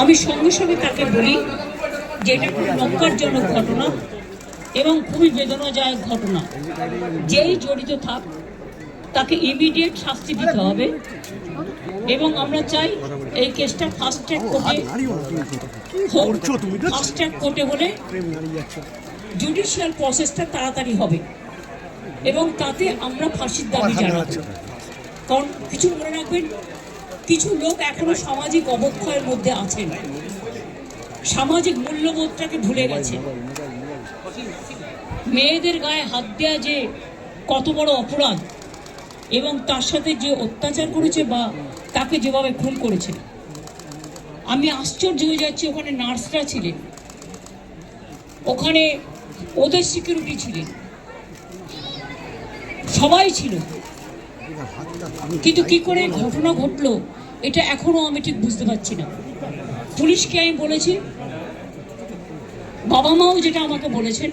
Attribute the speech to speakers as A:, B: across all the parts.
A: আমি সঙ্গে সঙ্গে তাকে বলি যে এটা খুব নক্কারজনক ঘটনা এবং খুবই বেদনাদায়ক ঘটনা। যেই জড়িত থাক, তাকে ইমিডিয়েট শাস্তি দিতে হবে এবং আমরা চাই এই কেসটা ফাস্ট ট্র্যাক কোর্টে ফাস্ট ট্র্যাক কোর্টে হলে জুডিশিয়াল প্রসেসটা তাড়াতাড়ি হবে এবং তাতে আমরা ফাঁসির দাবি জানাব। কারণ কিছু মনে রাখবেন কিছু লোক এখনও সামাজিক অবক্ষয়ের মধ্যে আছেন। সামাজিক মূল্যবোধটাকে ভুলে গেছে। মেয়েদের গায়ে হাত দেওয়া যে কত বড় অপরাধ, এবং তার সাথে যে অত্যাচার করেছে বা তাকে যেভাবে খুন করেছে। আমি আশ্চর্য হয়ে যাচ্ছি, ওখানে নার্সরা ছিলেন। ওখানে ওদের সিকিউরিটি ছিলেন। সবাই ছিল। কিন্তু কি করে ঘটনা ঘটলো, এটা এখনও আমি ঠিক বুঝতে পারছি না। পুলিশকে আমি বলেছি, বাবা মাও যেটা আমাকে বলেছেন,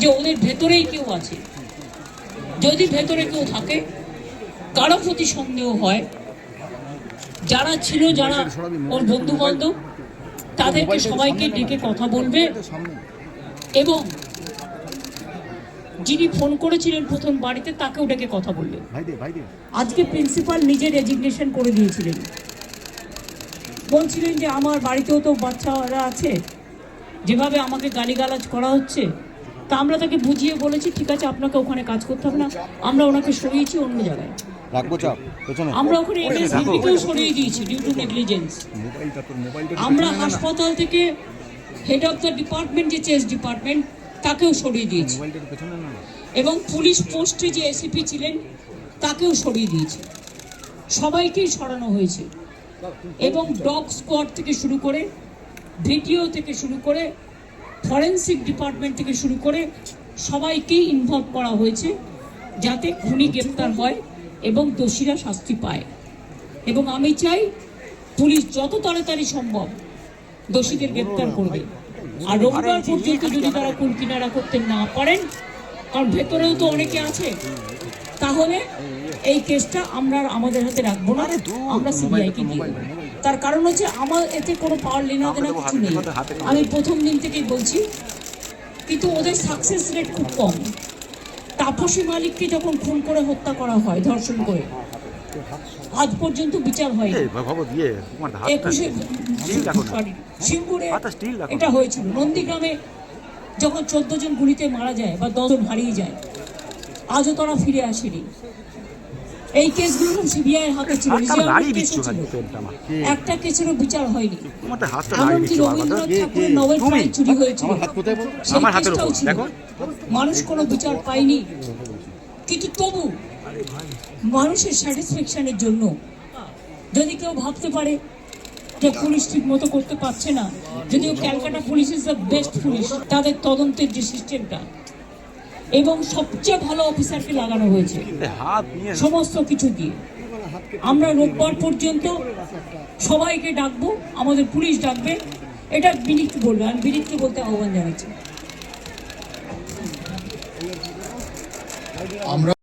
A: যে ওদের ভেতরেই কেউ আছে। যদি ভেতরে কেউ থাকে, কারও প্রতি সন্দেহ হয়, যারা ছিল, যারা ওর বন্ধু বান্ধব তাদেরকে সবাইকে ডেকে কথা বলবে এবং যিনি ফোন করেছিলেন প্রথম বাড়িতে তাকেও ডেকে কথা বলবে আজকে প্রিন্সিপাল নিজে রেজিগনেশন করে দিয়েছিলেন। বলছিলেন যে আমার বাড়িতেও তো বাচ্চারা আছে। যেভাবে আমাকে গালিগালাজ করা হচ্ছে তা আমরা তাকে বুঝিয়ে বলেছি ঠিক আছে আপনাকে ওখানে কাজ করতে হবে না। আমরা ওনাকে সরিয়েছি অন্য জায়গায়। আমরা ওখানে এনএসডিপিকেও সরিয়ে দিয়েছি ডিউ টু নেগলিজেন্স আমরা হাসপাতাল থেকে হেড অফ দ্য ডিপার্টমেন্ট যে চেস ডিপার্টমেন্ট তাকেও সরিয়ে দিয়েছি। এবং পুলিশ পোস্টে যে এসিপি ছিলেন তাকেও সরিয়ে দিয়েছে। সবাইকেই সরানো হয়েছে। এবং ডগ স্কোয়াড থেকে শুরু করে ভিডিও থেকে শুরু করে ফরেন্সিক ডিপার্টমেন্ট থেকে শুরু করে সবাইকেই ইনভলভ করা হয়েছে যাতে খুনি গ্রেপ্তার হয় এবং দোষীরা শাস্তি পায়। এবং আমি চাই পুলিশ যত তাড়াতাড়ি সম্ভব দোষীদের গ্রেপ্তার করবে। আর রবিবার পর্যন্ত যদি তারা কুল কিনারা করতে না পারেন কারণ ভেতরেও তো অনেকে আছে তাহলে এই কেসটা আমরা আর আমাদের হাতে রাখব না আমরা সিবিআইকে দিয়ে দেবো। তার কারণ হচ্ছে আমার এতে কোনো পাওয়ার লেনা দেনা কিছু নেই। আমি প্রথম দিন থেকেই বলছি কিন্তু ওদের সাকসেস রেট খুব কম। তাপসী মালিককে যখন খুন করে হত্যা করা হয় ধর্ষণ করে আজ পর্যন্ত বিচার
B: হাতটা
A: একুশে সিঙ্গুরে এটা হয়েছিল। নন্দীগ্রামে যখন চোদ্দ জন গুলিতে মারা যায় বা দশ জন হারিয়ে যায় আজও তারা ফিরে আসেনি। এই কেসগুলো সিবিআই হাতে ছিল একটা কেসেরও বিচার হয়নি। এমনকি। রবীন্দ্রনাথ ঠাকুরের নোবেল প্রাইজ চুরি হয়েছিল। সেই কেসটাও ছিল। মানুষ কোনো বিচার পায়নি। কিন্তু তবু মানুষের স্যাটিসফ্যাকশনের জন্য যদি কেউ ভাবতে পারে যে পুলিশ ঠিক মতো করতে পারছে না যদিও Calcutta police is the best police তাদের তদন্তের যে সিস্টেমটা এবং সবচেয়ে ভালো অফিসারকে লাগানো হয়েছে। সমস্ত কিছু দিয়ে। আমরা রোববার পর্যন্ত সবাইকে ডাকবো আমাদের পুলিশ ডাকবে। এটা বিনীতকে বলবে আমি বিনীতকে বলতে আহ্বান জানাচ্ছি।
C: আমরা